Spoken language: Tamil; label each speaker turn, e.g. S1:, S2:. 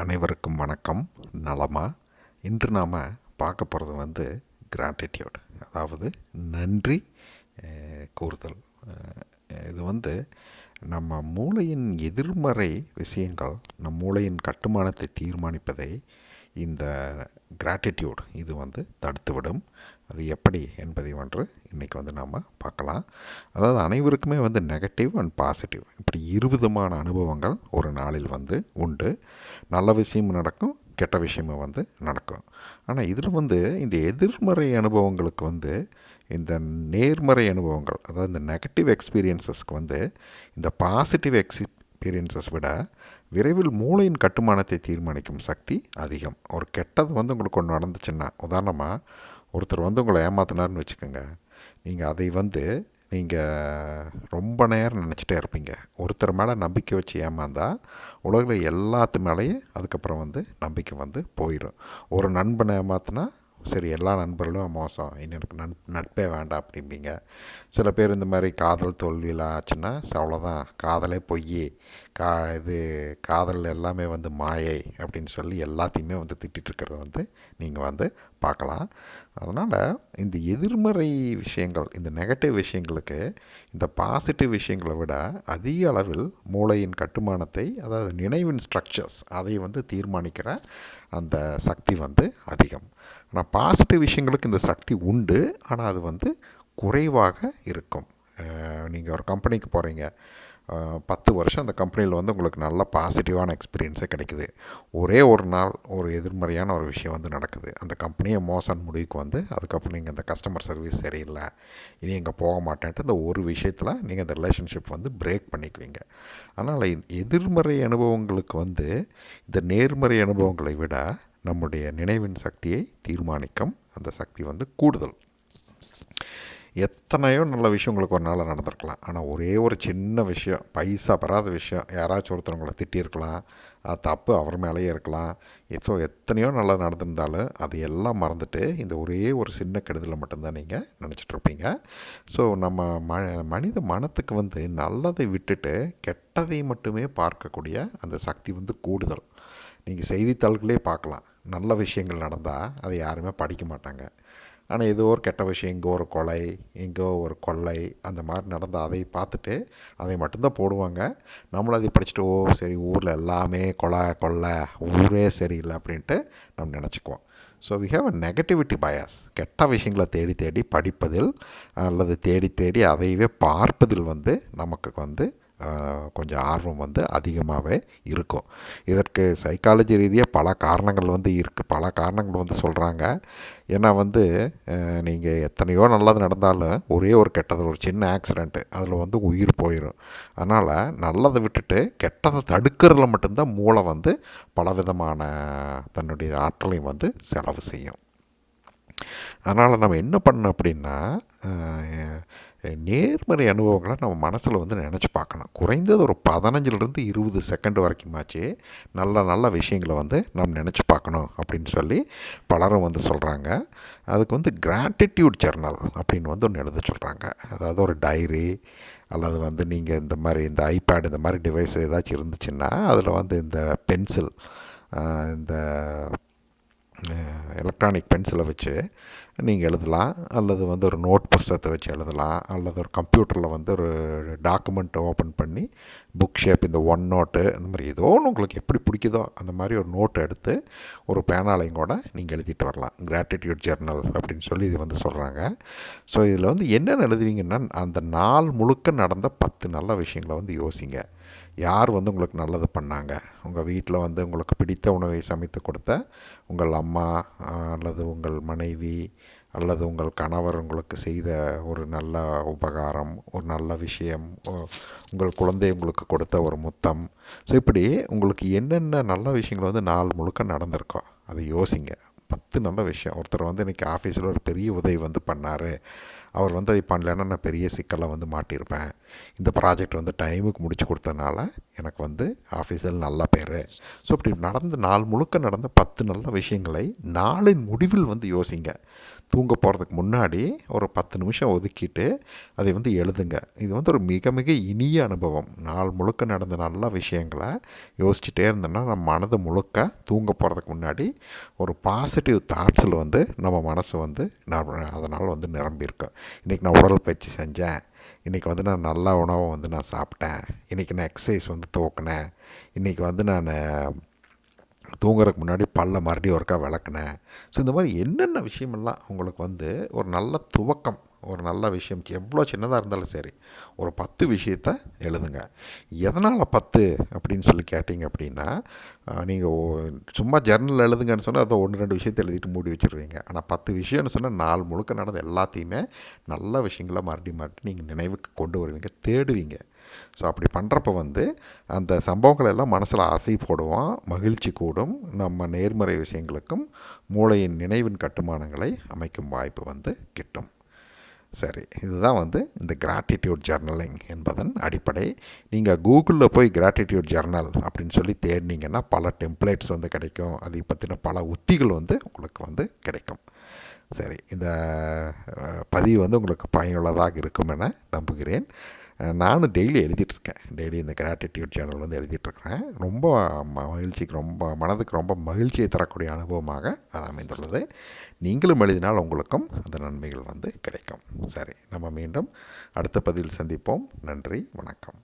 S1: அனைவருக்கும் வணக்கம். நலமா? இன்று நாம் பார்க்க போகிறது வந்து கிராட்டிடியூட் அதாவது நன்றி கூறுதல். இது வந்து நம்ம மூளையின் எதிர்மறை விஷயங்கள் நம் மூளையின் கட்டுமானத்தை தீர்மானிப்பதை இந்த கிராட்டிடியூட் இது வந்து தடுத்துவிடும். அது எப்படி என்பதை ஒன்று இன்றைக்கி வந்து நாம் பார்க்கலாம். அதாவது அனைவருக்குமே வந்து நெகட்டிவ் அண்ட் பாசிட்டிவ் இப்படி இருவிதமான அனுபவங்கள் ஒரு நாளில் வந்து உண்டு. நல்ல விஷயமும் நடக்கும் கெட்ட விஷயமும் வந்து நடக்கும். ஆனால் இதில் வந்து இந்த எதிர்மறை அனுபவங்களுக்கு வந்து இந்த நேர்மறை அனுபவங்கள் அதாவது இந்த நெகட்டிவ் எக்ஸ்பீரியன்சஸ்க்கு வந்து இந்த பாசிட்டிவ் எக்ஸ்பீரியன்சஸ் விட விரைவில் மூளையின் கட்டுமானத்தை தீர்மானிக்கும் சக்தி அதிகம். ஒரு கெட்டது வந்து உங்களுக்கு ஒன்று நடந்துச்சுன்னா உதாரணமாக ஒருத்தர் வந்து உங்களை ஏமாத்தினார்னு வச்சுக்கோங்க. நீங்கள் அதை வந்து நீங்கள் ரொம்ப நேரம் நினச்சிட்டே இருப்பீங்க. ஒருத்தர் மேலே நம்பிக்கை வச்சு ஏமாந்தா உலகில் எல்லாத்து மேலேயும் அதுக்கப்புறம் வந்து நம்பிக்கை வந்து போயிடும் ஒரு நண்பனை ஏமாத்தினா சரி எல்லா நண்பர்களும் மோசம். இனி எனக்கு நன் நட்பே வேண்டாம் அப்படிம்பீங்க. சில பேர் இந்த மாதிரி காதல் தோல்வியெலாம் ஆச்சுன்னா அவ்வளோதான் காதலே பொய் கா இது காதல் எல்லாமே வந்து மாயை அப்படின்னு சொல்லி எல்லாத்தையுமே வந்து திட்டிட்டு இருக்கிறத வந்து நீங்கள் வந்து பார்க்கலாம். அதனால் இந்த எதிர்மறை விஷயங்கள் இந்த நெகட்டிவ் விஷயங்களுக்கு இந்த பாசிட்டிவ் விஷயங்களை விட அதிக அளவில் மூளையின் கட்டுமானத்தை அதாவது நினைவின் ஸ்ட்ரக்சர்ஸ் அதை வந்து தீர்மானிக்கிற அந்த சக்தி வந்து அதிகம். ஆனால் பாசிட்டிவ் விஷயங்களுக்கு இந்த சக்தி உண்டு. ஆனால் அது வந்து குறைவாக இருக்கும். நீங்கள் ஒரு கம்பெனிக்கு போகிறீங்க பத்து வருஷம் அந்த கம்பெனியில் வந்து உங்களுக்கு நல்ல பாசிட்டிவான எக்ஸ்பீரியன்ஸே கிடைக்குது. ஒரே ஒரு நாள் ஒரு எதிர்மறையான ஒரு விஷயம் வந்து நடக்குது. அந்த கம்பெனியை மோசம் முடிவுக்கு வந்து அதுக்கப்புறம் நீங்கள் அந்த கஸ்டமர் சர்வீஸ் சரியில்லை. இனி இங்கே போக மாட்டேன்ட்டு இந்த ஒரு விஷயத்தில் நீங்கள் இந்த ரிலேஷன்ஷிப் வந்து பிரேக் பண்ணிக்குவீங்க. அதனால் எதிர்மறை அனுபவங்களுக்கு வந்து இந்த நேர்மறை அனுபவங்களை விட நம்முடைய நினைவின் சக்தியை தீர்மானிக்கும் அந்த சக்தி வந்து கூடுதல். எத்தனையோ நல்ல விஷயம் உங்களுக்கு ஒரு நாளில் நடந்திருக்கலாம். ஆனால் ஒரே ஒரு சின்ன விஷயம் பைசா பெறாத விஷயம் யாராச்சும் ஒருத்தர் உங்களை திட்டியிருக்கலாம் அது தப்பு அவர் மேலேயே இருக்கலாம். ஸோ எத்தனையோ நல்லா நடந்திருந்தாலும் அது எல்லாம் மறந்துட்டு இந்த ஒரே ஒரு சின்ன கெடுதலை மட்டும்தான் நீங்கள் நினச்சிட்டு இருப்பீங்க ஸோ நம்ம ம மனித மனத்துக்கு வந்து நல்லதை விட்டுட்டு கெட்டதை மட்டுமே பார்க்கக்கூடிய அந்த சக்தி வந்து கூடுதல். நீங்கள் செய்தித்தாள்களே பார்க்கலாம். நல்ல விஷயங்கள் நடந்தால் அதை யாருமே படிக்க மாட்டாங்க. ஆனால் ஏதோ ஒரு கெட்ட விஷயம் இங்கே ஒரு கொலை எங்கோ ஒரு கொள்ளை அந்த மாதிரி நடந்தால் அதை பார்த்துட்டு அதை மட்டும்தான் போடுவாங்க. நம்மளும் அதை படிச்சுட்டு ஓ சரி ஊரில் எல்லாமே கொலை கொள்ளை ஊரே சரியில்லை அப்படின்ட்டு நம்ம நினச்சிக்குவோம். So we have a negativity bias கெட்ட விஷயங்களை தேடி தேடி படிப்பதில் அல்லது தேடி தேடி அதையவே பார்ப்பதில் வந்து நமக்கு வந்து கொஞ்சம் ஆர்வம் வந்து அதிகமாகவே இருக்கும். இதற்கு சைக்காலஜி ரீதியாக பல காரணங்கள் வந்து இருக்குது பல காரணங்கள் வந்து சொல்கிறாங்க ஏன்னா வந்து நீங்கள் எத்தனையோ நல்லது நடந்தாலும் ஒரே ஒரு கெட்டது ஒரு சின்ன ஆக்சிடெண்ட்டு அதில் வந்து உயிர் போயிடும் அதனால் நல்லதை விட்டுட்டு கெட்டதை தடுக்கிறதுல மட்டும்தான் மூளை வந்து பலவிதமான தன்னுடைய ஆற்றலையும் வந்து செலவு செய்யும். அதனால் நம்ம என்ன பண்ணோம் அப்படின்னா நேர்மறை அனுபவங்களை நம்ம மனசில் வந்து நினச்சி பார்க்கணும். குறைந்தது ஒரு பதினஞ்சிலிருந்து இருபது செகண்ட் வரைக்குமாச்சு நல்ல நல்ல விஷயங்களை வந்து நம்ம நினச்சி பார்க்கணும் அப்படின்னு சொல்லி பலரும் வந்து சொல்கிறாங்க அதுக்கு வந்து கிராட்டிடியூட் ஜர்னல் அப்படின்னு வந்து ஒன்று எழுத சொல்கிறாங்க அதாவது ஒரு டைரி அல்லது வந்து நீங்கள் இந்த மாதிரி இந்த ஐபேட் இந்த மாதிரி டிவைஸ் ஏதாச்சும் இருந்துச்சுன்னா அதில் வந்து இந்த பென்சில் இந்த எலக்ட்ரானிக் பென்சிலை வச்சு நீங்கள் எழுதலாம். அல்லது வந்து ஒரு நோட் புஸ்தகத்தை வச்சு எழுதலாம். அல்லது ஒரு கம்ப்யூட்டரில் வந்து ஒரு டாக்குமெண்ட்டை ஓப்பன் பண்ணி புக் ஷேப் இந்த ஒன் நோட்டு அந்த மாதிரி ஏதோ ஒன்று உங்களுக்கு எப்படி பிடிக்குதோ அந்த மாதிரி ஒரு நோட் எடுத்து ஒரு பேனாலையும் கூட நீங்கள் எழுதிட்டு வரலாம். கிராட்டிடியூட் ஜெர்னல் அப்படின்னு சொல்லி இது வந்து சொல்கிறாங்க ஸோ இதில் வந்து என்னென்ன எழுதுவீங்கன்னா அந்த நாள் முழுக்க நடந்த பத்து நல்ல விஷயங்களை வந்து யோசிங்க. யார் வந்து உங்களுக்கு நல்லது பண்ணாங்க? உங்கள் வீட்டில் வந்து உங்களுக்கு பிடித்த உணவை சமைத்து கொடுத்த உங்கள் அம்மா அல்லது உங்கள் மனைவி அல்லது உங்கள் கணவர் உங்களுக்கு செய்த ஒரு நல்ல உபகாரம் ஒரு நல்ல விஷயம் உங்கள் குழந்தை உங்களுக்கு கொடுத்த ஒரு முத்தம். ஸோ இப்படி உங்களுக்கு என்னென்ன நல்ல விஷயங்கள் வந்து நாள் முழுக்க நடந்திருக்கோ அதை யோசிங்க. பத்து நல்ல விஷயம். ஒருத்தர் வந்து இன்றைக்கி ஆஃபீஸில் ஒரு பெரிய உதவி வந்து பண்ணார். அவர் வந்து அதை பண்ணலைன்னா நான் பெரிய சிக்கலை வந்து மாட்டியிருப்பேன். இந்த ப்ராஜெக்ட் வந்து டைமுக்கு முடிச்சு கொடுத்ததுனால எனக்கு வந்து ஆஃபீஸில் நல்ல பேர். ஸோ இப்படி நடந்த நாள் முழுக்க நடந்த பத்து நல்ல விஷயங்களை நாளின் முடிவில் வந்து யோசிங்க. தூங்க போகிறதுக்கு முன்னாடி ஒரு பத்து நிமிஷம் ஒதுக்கிட்டு அதை வந்து எழுதுங்க. இது வந்து ஒரு மிக மிக இனிய அனுபவம். நாள் முழுக்க நடந்த நல்ல விஷயங்களை யோசிச்சுட்டே இருந்தோன்னா நம்ம மனது முழுக்க தூங்க போகிறதுக்கு முன்னாடி ஒரு பாசிட்டிவ் தாட்ஸில் வந்து நம்ம மனசு வந்து அதனால் வந்து நிரம்பியிருக்கோம் இன்றைக்கி நான் உடற்பயிற்சி செஞ்சேன். இன்றைக்கி வந்து நான் நல்ல உணவை வந்து நான் சாப்பிட்டேன். இன்றைக்கி நான் எக்ஸசைஸ் வந்து தூக்கினேன் இன்றைக்கி வந்து நான் தூங்குறதுக்கு முன்னாடி பல்ல மறுபடியும் ஒருக்கா விளக்குனேன். ஸோ இந்த மாதிரி என்னென்ன விஷயமெல்லாம் உங்களுக்கு வந்து ஒரு நல்ல துவக்கம் ஒரு நல்ல விஷயம் எவ்வளோ சின்னதாக இருந்தாலும் சரி ஒரு பத்து விஷயத்த எழுதுங்க. எதனால் பத்து அப்படின்னு சொல்லி கேட்டிங்க அப்படின்னா நீங்கள் சும்மா ஜர்னல் எழுதுங்கன்னு சொன்னால் அதை ஒன்று ரெண்டு விஷயத்தை எழுதிட்டு மூடி வச்சுருவீங்க. ஆனால் பத்து விஷயம்னு சொன்னால் நாள் முழுக்க நடந்த எல்லாத்தையுமே நல்ல விஷயங்களை மறுபடியும் மறுபடியும் நீங்கள் நினைவுக்கு கொண்டு வருவீங்க தேடுவீங்க. ஸோ அப்படி பண்ணுறப்ப வந்து அந்த சம்பவங்கள் எல்லாம் மனசில் ஆசை போடுவோம் மகிழ்ச்சி கூடும். நம்ம நேர்மறை விஷயங்களுக்கும் மூளையின் நினைவின் கட்டுமானங்களை அமைக்கும் வாய்ப்பு வந்து கிட்டும். சரி இதுதான் வந்து இந்த கிராட்டிடியூட் ஜர்னலிங் என்பதன் அடிப்படை. நீங்கள் கூகுளில் போய் கிராட்டிடியூட் ஜர்னல் அப்படின்னு சொல்லி தேடினீங்கன்னா பல டெம்ப்ளேட்ஸ் வந்து கிடைக்கும். அதை பற்றின பல உத்திகள் வந்து உங்களுக்கு வந்து கிடைக்கும். சரி இந்த பதிவு வந்து உங்களுக்கு பயனுள்ளதாக இருக்கும் என நம்புகிறேன். நானும் டெய்லி எழுதிட்டுருக்கேன். டெய்லி இந்த கிராட்டிடியூட் சேனல் வந்து எழுதிட்டுருக்கிறேன். ரொம்ப மகிழ்ச்சிக்கு ரொம்ப மனதுக்கு ரொம்ப மகிழ்ச்சியை தரக்கூடிய அனுபவமாக அது அமைந்துள்ளது. நீங்களும் எழுதினால் உங்களுக்கும் அந்த நன்மைகள் வந்து கிடைக்கும். சரி நம்ம மீண்டும் அடுத்த பதிவில் சந்திப்போம். நன்றி வணக்கம்.